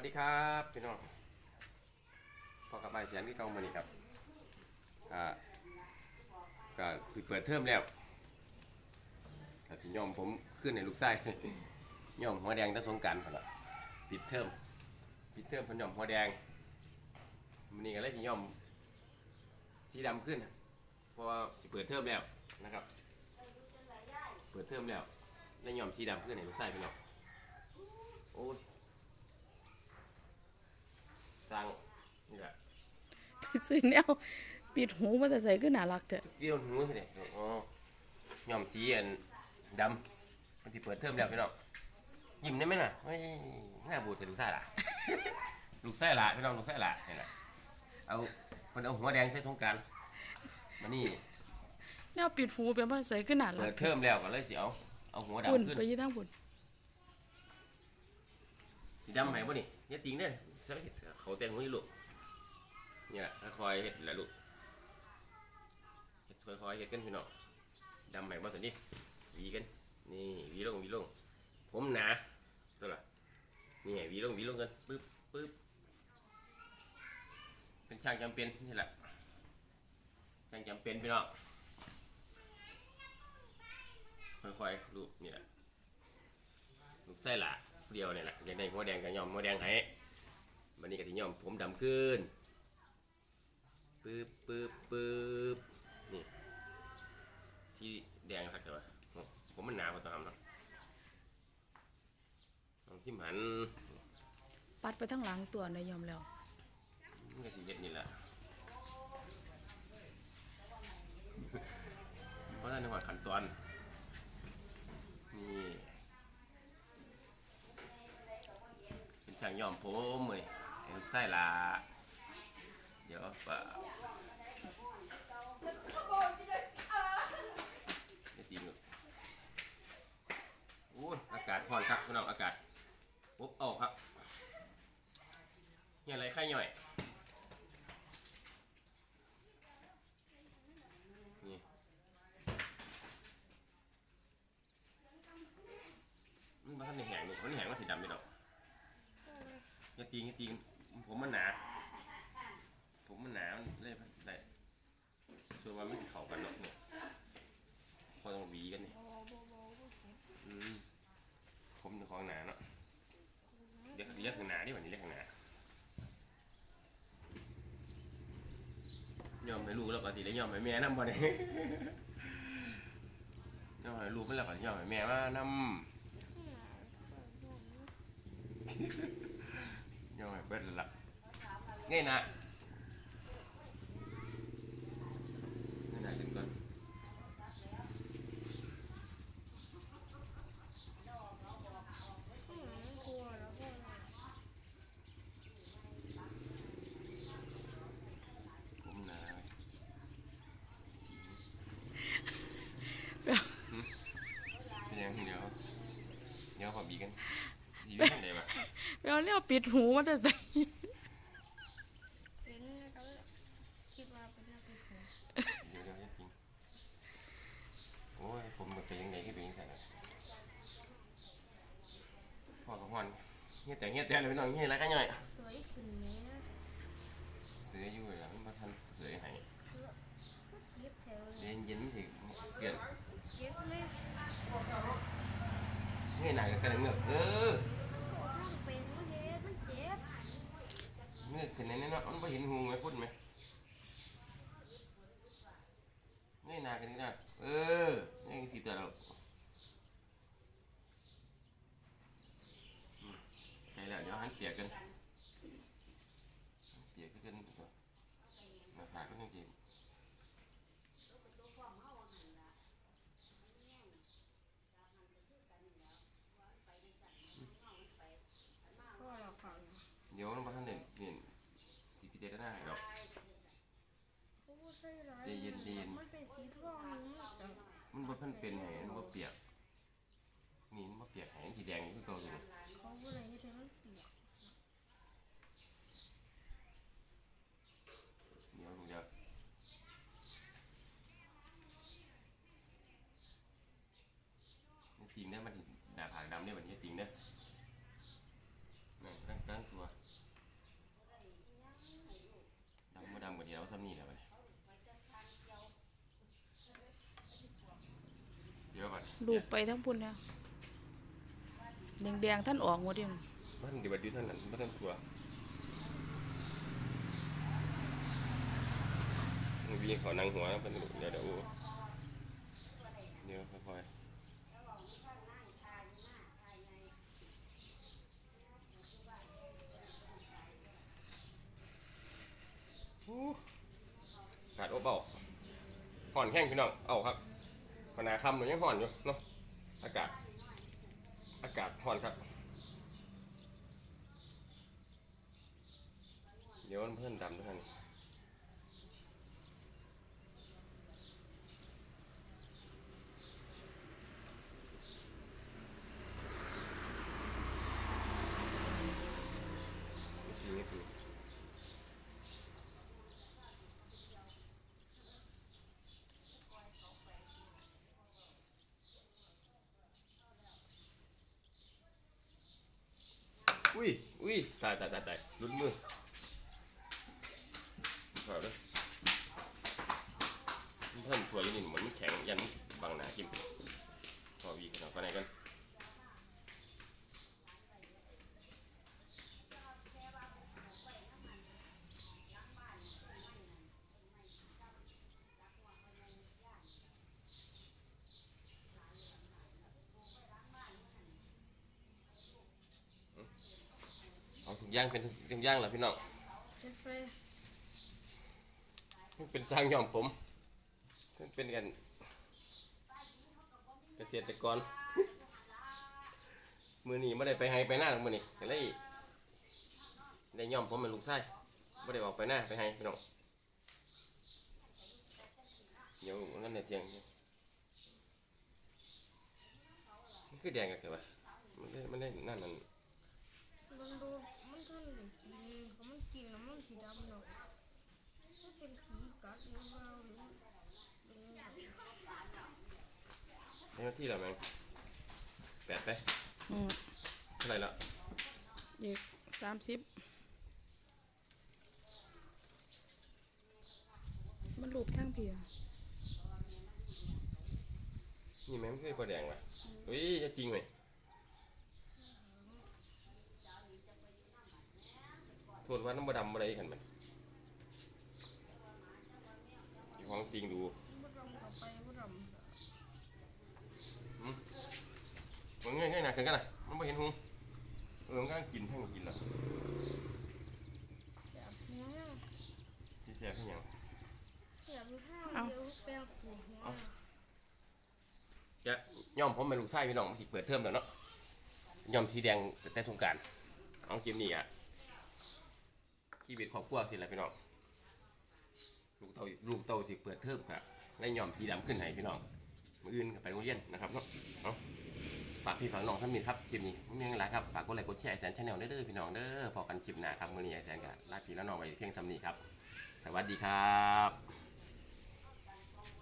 วัสดีครับพี่น้องพอกับบ้าเสียงที่เก่ามานี่ครับอ่าก็คือเปิดเทอมแล้วก็สิยอมผมขึ้นในลูกไส้ยอมหัวแดงตั้งสงการพอละปิดเทอมปิดเทอมเพนยอมหัวแดงมันนี่ก็เลยสิยอมสีดำขึ้นเพราะว่าสิเปิดเทอมแล้วนะครับ เปิดเทอมแล้วแล้วยอมสีดำขึ้นในลูกไส้พี่น้องโอ้ย สร้างนี่แหละไปซื้อแนวปิดหูมาแต่ใส่ก็น่ารักเถอะเกี่ยวหูสิเด็กอ๋อย่อมสีอันดำมันที่เปิดเทอมแล้วพี่น้องยิ้มได้ไหมน่ะไม่หน้าบูดแต่ลูกไส้ละลูกไส้ละพี่น้องลูกไส้ละนี่แหละเอาคนเอาหัวแดงใส่ทงกรารมานี่แนวปิดหูเป็นมาใส่ก็น่ารัเปิกดเทอมแล้วก็เลยสิเอาเอาหัวปุ่นดำขึ้นไปยี่ทางปุ่นสีดำไหนบ่นี่อย่าติงเด้อใส่เห็ด เขาแต่งหัวนี่ลูกเนี่แหละค่อยๆเห็ดแหละลูกเห็ดค่อยๆเห็ดกันพี่น้องดำไหนบ่สินี่วีกันนี่วีลงวีลง ผมหนาตัวละนี่ไงวีลงวีลงกันปึ๊บปึ๊บเป็นช่างจำเป็นนี่แหละช่างจำเป็นพี่น้องค่อยๆลูกนี่แหละลูกไส้หละเดียวเนี่ยแหละอยากได้หัวแดงกับยอมหัวแดงให้ วันนี้ก็ที่ยอมผมดำขึ้นปึ๊บปึ๊บปึ๊บนี่ที่แดงครับแต่ว่าผมมันหนาวกว่าตอนนั้นเนาะลองทิมหันปัดไปทั้งหลังตัวในยอมแล้วมันก็สิเฮ็ดนี่แหละเพราะฉะนั้นในหัวขั้นตอนนี่เป็นช่างย้อมผมเลย ไอ้ลูกไส้ละเดี๋ยวป่าไม่ตีมึงโอ้ยอากาศร้อนครับพี่น้องอากาศปุ๊บเอาครับเนี่ยอะไรไข่ย่อยนี่มันมาทำในแหงนี่มันแหงมันสีดำไปดอกอย่าตีงอย่าตีง ผมมันหนา ผมมันหนาเลยได้ส่วนว่ามันเข้ากันดอกเนี่ยพอต้องหวีกันเนี่อืมผมเป็นของหนาเนาะเรียกเรียกถึงหนาดิวันนี้เรียกถึงหนายอมให้ลูกแล้วก็สิได้ยอมให้แม่นำบ่เนี่ยยอมให้ลูกมันแล้วก็ยอมให้แม่มานำ เบิดแล้วละง่ายนะง่ายนะขึ้นก่อนผมหนาเป็นยังเดี๋ยวเดี๋ยวขอบีกันบีกันไหนบ้าง ไาปิดหูมาแต่ใส่เป็นเขาคิดว่าเป็นเรื่องเป็นหัวเดี๋ยวเดี๋ยวจะจริงโอ้ยผมมันเป็นยังไงที่เป็นยังไงนะพ่อกับพ่อนเฮียแต่เฮียแต่เลยพี่น้องเฮียอะไรกันหน่อยสวยขึ้นเนี้ยเสืออยู่เลยมันมาทันเสือให้เก็บแถวเลเย็ยนเย็นถึงเปลี่ยนเก็บเลยเงี้ยหนักกันเงือกเออ มันเป็นมันเฮ็ดมันเจ็บ เงือกขึ้นในนั้นเนาะมันไม่เห็นหูไหมพุ่นไหมเงี้ยหนักกันนี่นะเออเงี้ยสีตัวเราใช่แล้วเดี๋ยวหันเปียกกันเปียกกันตัวหน้าผากก็ยังจีบ พ่อเราฟัง เดี๋ยวมันมาทันเด่นเด่นที่พิจารณาให้ดอก ใช่ร้ายใจเย็นเย็นมันเป็นสีทองนี่แต่มันบ่ทันเป็นให้มันบ่เปียกนี่มันบ่เปียกให้สีแดงคือเก่าอยู่เขาก็เลยให้มันเปียก เดี๋ยวเดี๋ยวนี่จริงนะมันหน้าผากดำเนี่ยมันนี่จริงนะนั่นตั้งตั้งตัว ลูกไปทั้งพุ่นเนี่ยแดงๆท่านออกหมดเดิมันเดี๋ยวดีท่านนั้นไม่ต้องกลัววีเขานางหัวนะเป็นเดี๋ยวเดี๋ยวเดี๋ยวค่อยๆขาดโอบเบาห่อนแห้งพี่น้อง เอาครับ ขนาคำหนูยังห่อนอยู่เนาะอากาศ อากาศห่อนครับ เดี๋ยวเพื่อนดำด้วยกัน อุ้ยอุ้ยตายตายตายตายหลุดมือขอด้วยเพิ่นถั่วยันนี่เหมือนมันแข็งยันบางหนากินพอวีขนเอาไปไหนกัน ย่างเป็นถุงย่างเหรอพี่น้องเซ็ตไฟเป็นจางย่อมผมเป็นกัน เกษตรกร มือนี้ไม่ได้ไปให้ไปหน้าหรอกมือนี้ก็เลยได้ย่อมผมเป็นลูกชายไม่ได้ออกไปหน้าไปให้พี่น้องเดี๋ยวงั้นในเตียงมันคือแดงกันเถอะวะมันได้มันได้นั่นนั่น มันดูมันท่านหรือกินเขามันกินแล้วมันสีดำเนาะมันเป็นสีกัดหรือเปล่าหรือหรืออะไรให้หน้าที่เราไหมแปดไปอืมเท่าไหร่ละเด็กสามสิบมันลูกทั้งเพียนี่แม่งมันคือปลาแดงวะเฮ้ยจะจริงไหม โทษว่าน้ำบดำอะไรกันมันอยู่ของจริงดูมันดำเข้าไปมันดำมันง่ายง่ายๆนะกันกันนะมันไม่เห็นหงเออมันก็กินทั้งกินแล้วแบบนี้ที่แซ่บที่ยังเสียบอยู่ห้างเดียวแปลงขูดหัวจะย่อมผมเป็นลูกไส้พี่น้องมันสิเปิดเทอมแล้วเนาะย่อมสีแดงแต่สงกรารเอาเกมนี้อะ ชีวิตครอบครัวสิแหละพี่น้องลูกเต่าลูกเต่าสิเปิดเทอมครับได้ย่อมสีดำขึ้นให้พี่น้องมืออื่นก็ไปโรงเรียนนะครับเนาะเอาฝากพี่ฝากน้องท่านมินครับคลิปนี้ไม่มีอะไรครับฝากกดไลค์กดแชร์ไอแสนชาแนลเด้อพี่น้องเด้อพอกันคลิปหน้าครับมือนี้ไอแสนกับลาพี่แล้วน้องไว้เพียงสำนีครับ สวัสดีครับ